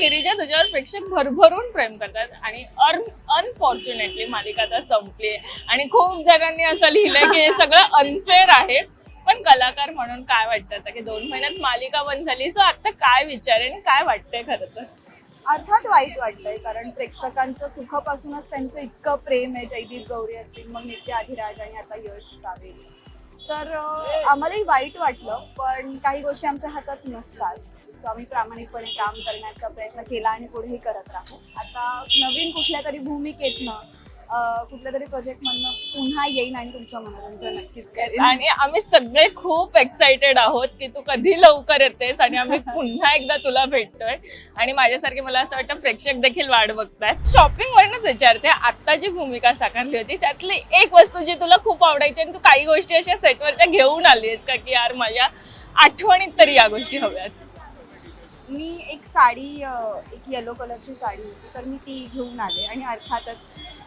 गिरिजा तुझ्यावर प्रेक्षक भरभरून प्रेम करतात आणि अनफॉर्च्युनेटली मालिका आता संपली आणि खूप जणांनी असं लिहिलंय की हे सगळं अनफेअर आहे. पण कलाकार म्हणून काय वाटतं आता की दोन महिन्यात मालिका बंद झाली? सो आता काय विचार आणि काय वाटतंय खरं तर? अर्थात वाईट वाटतंय कारण प्रेक्षकांचं सुखापासूनच त्यांचं इतकं प्रेम आहे. जयदीप गौरी असतील मग नित्य अधिराज आणि आता यश कावेरी तर आम्हालाही वाईट वाटलं पण काही गोष्टी आमच्या हातात नसतात. सो आम्ही प्रामाणिकपणे काम करण्याचा प्रयत्न केला आणि पुढेही करत राहू. आता नवीन कुठल्या तरी भूमिकेतनं कुठल्या तरी प्रोजेक्टमधनं पुन्हा येईन आणि तुमचं मनोरंजन नक्कीच करेन. आणि आम्ही सगळे खूप एक्साइटेड आहोत की तू कधी लवकर येतेस आणि आम्ही पुन्हा एकदा तुला भेटतोय. आणि माझ्यासारखे मला असं वाटतं प्रेक्षक देखील वाट बघतायत. शॉपिंग वरनच विचारते आता जी भूमिका साकारली होती त्यातली एक वस्तू जी तुला खूप आवडायची आणि तू काही गोष्टी अशा सेटवरच्या घेऊन आलीस का की यार माझ्या आठवणीत तरी या गोष्टी हव्यात? मी एक साडी अ, एक येलो कलरची साडी होती तर मी ती घेऊन आले. आणि अर्थातच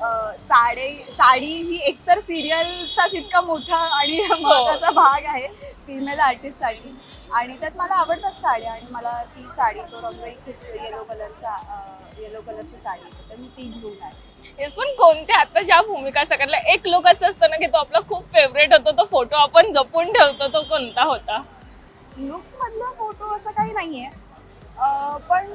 अ, साडी साडी ही एकतर सिरियलचाच इतका मोठा आणि महत्त्वाचा भाग आहे फिमेल आर्टिस्ट साडी आणि त्यात मला आवडतात साड्या आणि मला ती साडी तो रंगही खूप येलो कलरचा येलो कलरची साडी होती तर मी ती घेऊन आले. हेच पण कोणत्या आता ज्या भूमिका साकारल्या एक लोक असं असतं ना की तो आपला खूप फेवरेट होतो तो फोटो आपण जपून ठेवतो तो कोणता होता? लुक मधला फोटो असं काही नाहीये. अं, पण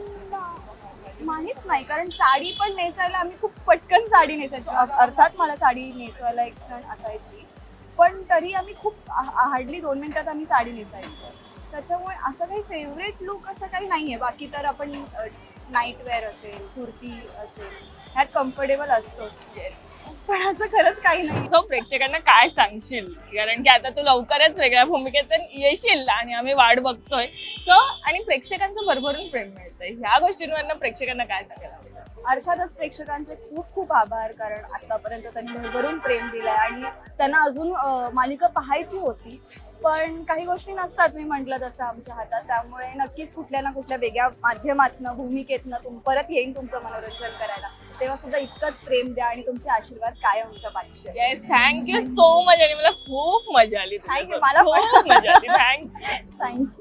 माहीत माहीत नाही कारण साडी पण नेसायला आम्ही खूप पटकन साडी नेसायचो. अर्थात मला साडी नेसवायला एक जण असायची पण तरी आम्ही खूप हार्डली दोन मिनिटात आम्ही साडी नेसायचो. त्याच्यामुळे असं काही फेवरेट लुक असं काही नाही आहे बाकी तर आपण नाईट वेअर असेल कुर्ती असेल ह्यात कम्फर्टेबल असतो पण असं खरंच काही नाही. सो प्रेक्षकांना काय सांगशील? कारण की आता तू लवकरच वेगळ्या भूमिकेत येशील आणि आम्ही वाट बघतोय. सो आणि प्रेक्षकांचं भरभरून प्रेम मिळतंय. ह्या गोष्टींवरनं प्रेक्षकांना काय सांगायला अर्थातच प्रेक्षकांचे खूप खूप आभार कारण आतापर्यंत त्यांनी भरभरून प्रेम दिलंय आणि त्यांना अजून मालिका पाहायची होती. पण काही गोष्टी नसतात मी म्हटलं तसं आमच्या हातात. त्यामुळे नक्कीच कुठल्या ना कुठल्या वेगळ्या माध्यमातनं भूमिकेतनं तुम परत येईन तुमचं मनोरंजन करायला. तेव्हा सुद्धा इतकंच प्रेम द्या आणि तुमचे आशीर्वाद कायम आमच्या पाठीशी. येस थँक्यू सो मच आणि मला खूप मजा आली तुझ्यासोबत. मला थँक्यू थँक्यू